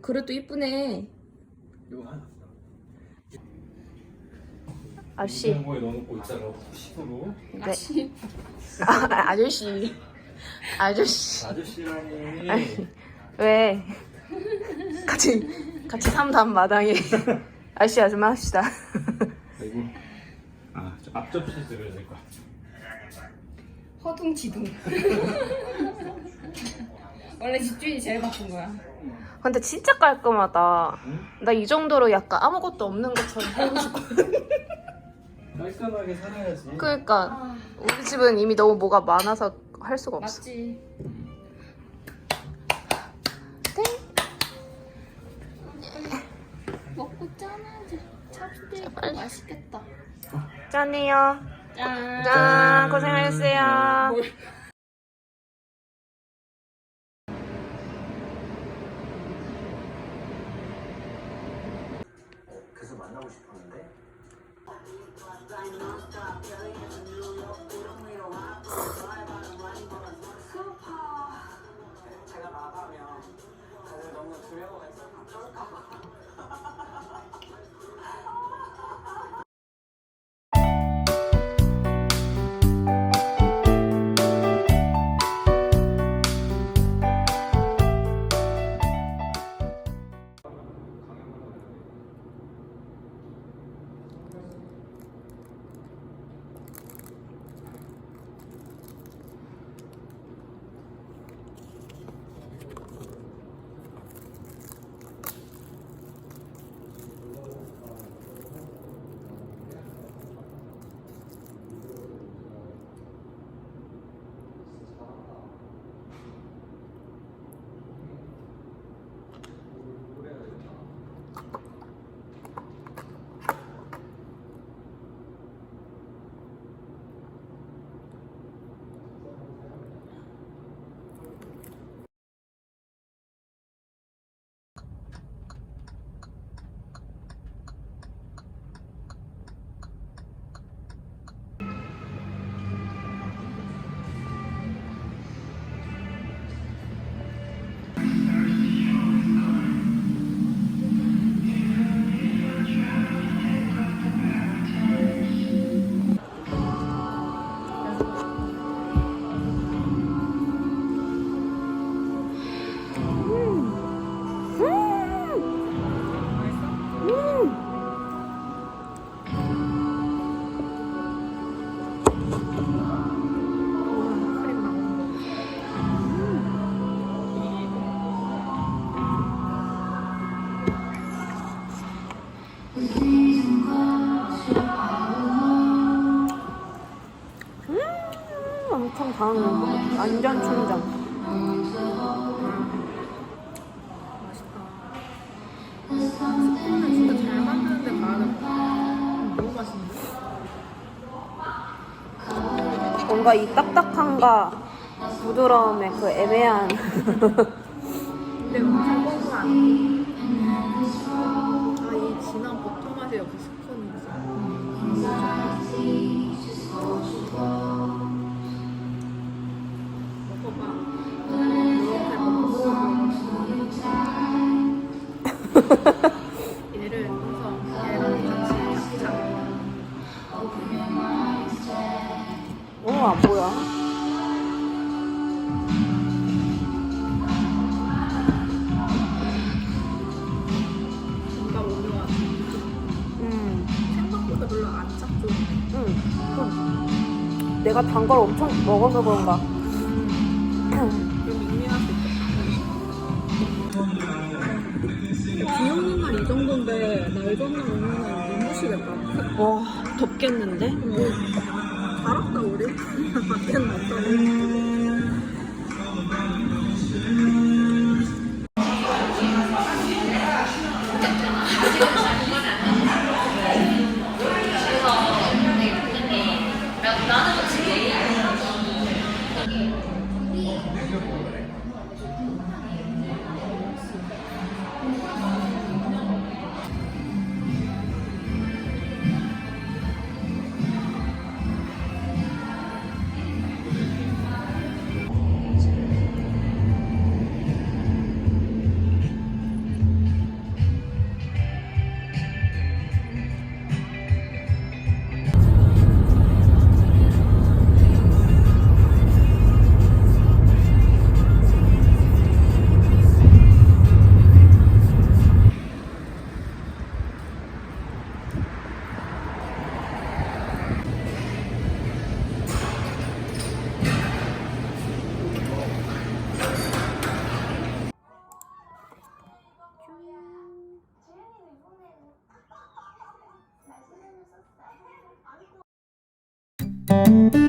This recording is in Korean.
그래도 이쁘네. 이거 하나. 아저씨 냉장고에 넣어놓고 있다가 후식으로. 네. 아, 아저씨. 아저씨. 아저씨라니. 왜? 같이 같이 삼담 마당에. 아저씨 아줌마 합시다. 그리고. 아, 저 앞접시 드려야 될것 같아. 허둥지둥. 원래 집주인이 제일 바쁜 거야 근데 진짜 깔끔하다. 나이 정도로 약간 아무것도 없는 것처럼 살고 싶거든 깔끔하게 살아야지. 그러니까 우리 집은 이미 너무 뭐가 많아서 할 수가 없어. 맞지. 먹고 짠하지. 찹스테이크 빨리. 맛있겠다. 짠이요. 짠. 짠 고생하셨어요. 그 강해 완전 춘장 스프는 진짜 잘 만드는데 가야 될것 너무 맛있는데? 뭔가 이 딱딱함과 부드러움의 그 애매한 별로 안 짭죠. 음. 좀 내가 단 걸 엄청 먹어서 그런가. 비 오는 날 이 정도인데 날 전날 오는 날 너무 시겠다. 와, 덥겠는데? 알았다 우리. 밖에 는 없다 고. 날